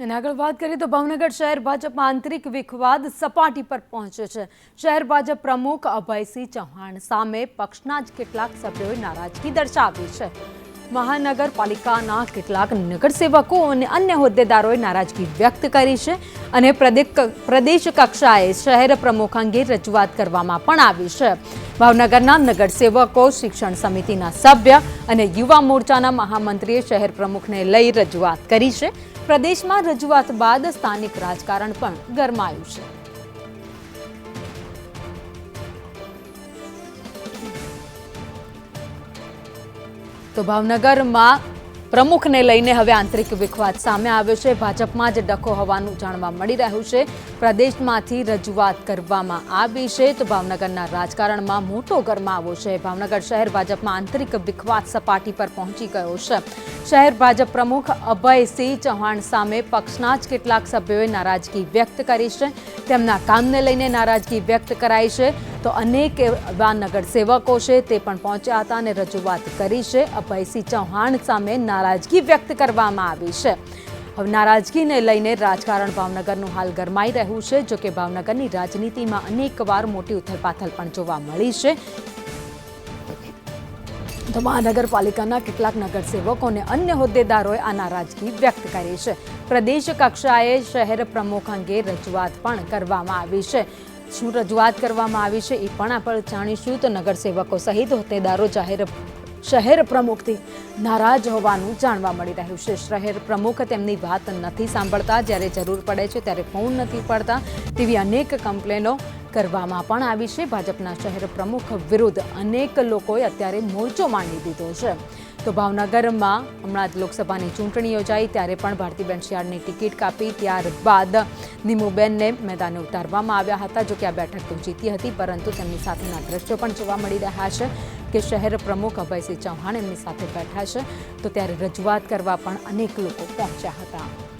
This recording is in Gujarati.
અને આગળ વાત કરીએ તો ભાવનગર શહેર ભાજપમાં આંતરિક વિખવાદ સપાટી પર પહોંચે છે. શહેર ભાજપ પ્રમુખ અભયસિંહ ચૌહાણ સામે પક્ષના જ કેટલાક સભ્યોએ નારાજગી દર્શાવી છે. મહાનગરપાલિકાના કેટલાક નગરસેવકો અને અન્ય હોદ્દેદારોએ નારાજગી વ્યક્ત કરી છે અને પ્રદેશ કક્ષાએ શહેર પ્રમુખ અંગે રજૂઆત કરવામાં પણ આવી છે. ભાવનગરના નગરસેવકો, શિક્ષણ સમિતિના સભ્ય અને યુવા મોરચાના મહામંત્રીએ શહેર પ્રમુખને લઈ રજૂઆત કરી છે. પ્રદેશમાં રજૂઆત બાદ સ્થાનિક રાજકારણ પણ ગરમાયું છે. તો ભાવનગરમાં પ્રમુખને લઈને હવે આંતરિક વિખવાદ સામે આવ્યો છે. ભાજપમાં જ ડખો હોવાનું જાણવા મળી રહ્યું છે. પ્રદેશમાંથી રજૂઆત કરવામાં આવી છે તો ભાવનગરના રાજકારણમાં મોટો ગરમાવો છે. ભાવનગર શહેર ભાજપમાં આંતરિક વિખવાદ સપાટી પર પહોંચી ગયો છે. શહેર ભાજપ પ્રમુખ અભયસિંહ ચૌહાણ સામે પક્ષના જ કેટલાક સભ્યોએ નારાજગી વ્યક્ત કરી છે. તેમના કામને લઈને નારાજગી વ્યક્ત કરાઈ છે. તો અનેક એવા નગરસેવકો છે તે પણ પહોંચ્યા હતા અને રજૂઆત કરી છે. અભયસિંહ ચૌહાણ સામે નારાજગી વ્યક્ત કરવામાં આવી છે. હવે નારાજગીને લઈને રાજકારણ ભાવનગરનું હાલ ગરમાઈ રહ્યું છે, જો કે ભાવનગરની રાજનીતિમાં અનેકવાર મોટી ઉથલપાથલ પણ જોવા મળી છે. તો મહાનગરપાલિકાના કેટલાક નગરસેવકો અને અન્ય હોદ્દેદારોએ આ નારાજગી વ્યક્ત કરી છે. પ્રદેશ કક્ષાએ શહેર પ્રમુખ અંગે રજૂઆત પણ કરવામાં આવી છે. શું રજૂઆત કરવામાં આવી છે એ પણ આપણે જાણીશું. તો નગરસેવકો સહિત હોદ્દેદારો, જાહેર શહેર પ્રમુખથી નારાજ હોવાનું જાણવા મળી રહ્યું છે. શહેર પ્રમુખ તેમની વાત નથી સાંભળતા. જ્યારે જરૂર પડે છે ત્યારે ફોન નથી પડતા તેવી અનેક કમ્પ્લેનો કરવામાં પણ આવી છે. ભાજપના શહેર પ્રમુખ વિરુદ્ધ અનેક લોકોએ અત્યારે મોરચો માંડી દીધો છે. તો ભાવનગરમાં હમણાં જ લોકસભાની ચૂંટણી યોજાઈ, ત્યારે પણ ભારતીબેન શિયાળની ટિકિટ કાપી, ત્યારબાદ નિમુબેનને મેદાને ઉતારવામાં આવ્યા હતા જો કે આ બેઠક તો જીતી હતી, પરંતુ તેમની સાથેના દ્રશ્યો પણ જોવા મળી રહ્યા છે કે શહેર પ્રમુખ અભયસિંહ ચૌહાણ એમની સાથે બેઠા છે. તો ત્યારે રજૂઆત કરવા પણ અનેક લોકો પહોંચ્યા હતા.